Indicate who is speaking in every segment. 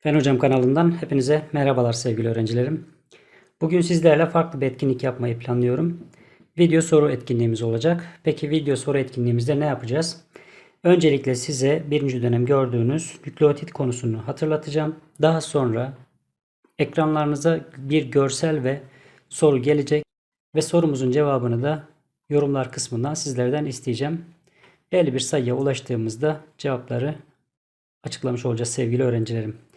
Speaker 1: Fen Hocam kanalından hepinize merhabalar sevgili öğrencilerim. Bugün sizlerle farklı bir etkinlik yapmayı planlıyorum. Video soru etkinliğimiz olacak. Peki video soru etkinliğimizde ne yapacağız? Öncelikle size birinci dönem gördüğünüz nükleotit konusunu hatırlatacağım. Daha sonra ekranlarınıza bir görsel ve soru gelecek ve sorumuzun cevabını da yorumlar kısmından sizlerden isteyeceğim. Belli bir sayıya ulaştığımızda cevapları açıklamış olacağız sevgili öğrencilerim.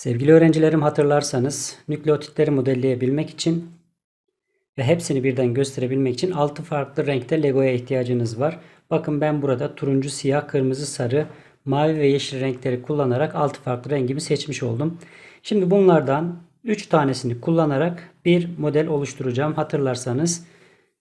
Speaker 1: Sevgili öğrencilerim hatırlarsanız nükleotitleri modelleyebilmek için ve hepsini birden gösterebilmek için 6 farklı renkte Lego'ya ihtiyacınız var. Bakın ben burada turuncu, siyah, kırmızı, sarı, mavi ve yeşil renkleri kullanarak 6 farklı rengimi seçmiş oldum. Şimdi bunlardan 3 tanesini kullanarak bir model oluşturacağım. Hatırlarsanız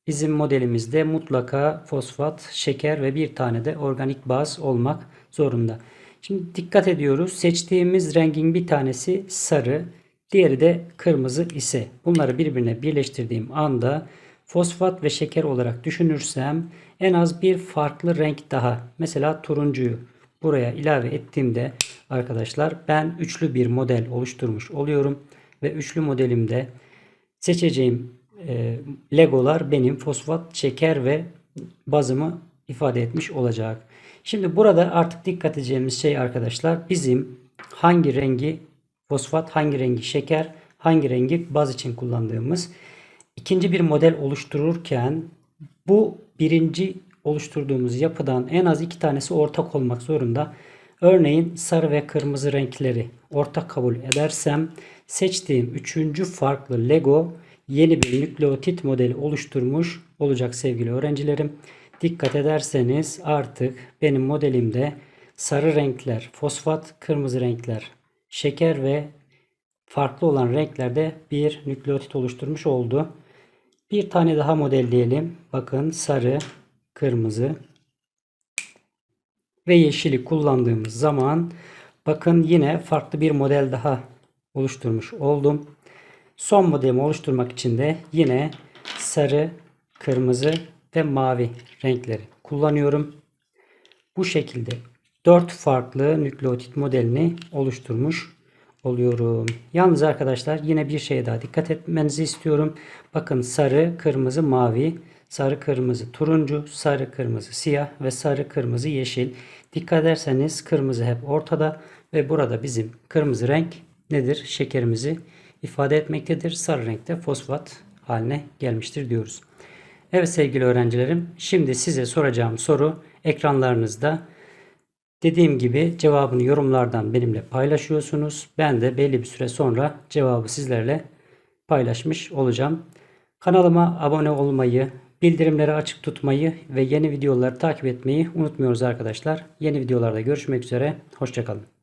Speaker 1: bizim modelimizde mutlaka fosfat, şeker ve bir tane de organik baz olmak zorunda. Şimdi dikkat ediyoruz. Seçtiğimiz rengin bir tanesi sarı, diğeri de kırmızı ise bunları birbirine birleştirdiğim anda fosfat ve şeker olarak düşünürsem en az bir farklı renk daha mesela turuncuyu buraya ilave ettiğimde arkadaşlar ben üçlü bir model oluşturmuş oluyorum ve üçlü modelimde seçeceğim e, legolar benim fosfat, şeker ve bazımı ifade etmiş olacak. Şimdi burada artık dikkat edeceğimiz şey arkadaşlar bizim hangi rengi fosfat, hangi rengi şeker, hangi rengi baz için kullandığımız ikinci bir model oluştururken bu birinci oluşturduğumuz yapıdan en az iki tanesi ortak olmak zorunda. Örneğin sarı ve kırmızı renkleri ortak kabul edersem seçtiğim üçüncü farklı Lego yeni bir nükleotit modeli oluşturmuş olacak sevgili öğrencilerim. Dikkat ederseniz artık benim modelimde sarı renkler fosfat, kırmızı renkler şeker ve farklı olan renklerde bir nükleotit oluşturmuş oldu. Bir tane daha modelleyelim. Bakın sarı, kırmızı ve yeşili kullandığımız zaman bakın yine farklı bir model daha oluşturmuş oldum. Son modelimi oluşturmak için de yine sarı, kırmızı ve mavi renkleri kullanıyorum. Bu şekilde 4 farklı nükleotit modelini oluşturmuş oluyorum. Yalnız arkadaşlar yine bir şeye daha dikkat etmenizi istiyorum. Bakın sarı, kırmızı, mavi, sarı, kırmızı, turuncu, sarı, kırmızı, siyah ve sarı, kırmızı, yeşil. Dikkat ederseniz kırmızı hep ortada ve burada bizim kırmızı renk nedir? Şekerimizi ifade etmektedir. Sarı renkte fosfat haline gelmiştir diyoruz. Evet sevgili öğrencilerim, şimdi size soracağım soru ekranlarınızda. Dediğim gibi cevabını yorumlardan benimle paylaşıyorsunuz. Ben de belli bir süre sonra cevabı sizlerle paylaşmış olacağım. Kanalıma abone olmayı, bildirimleri açık tutmayı ve yeni videoları takip etmeyi unutmuyoruz arkadaşlar. Yeni videolarda görüşmek üzere. Hoşçakalın.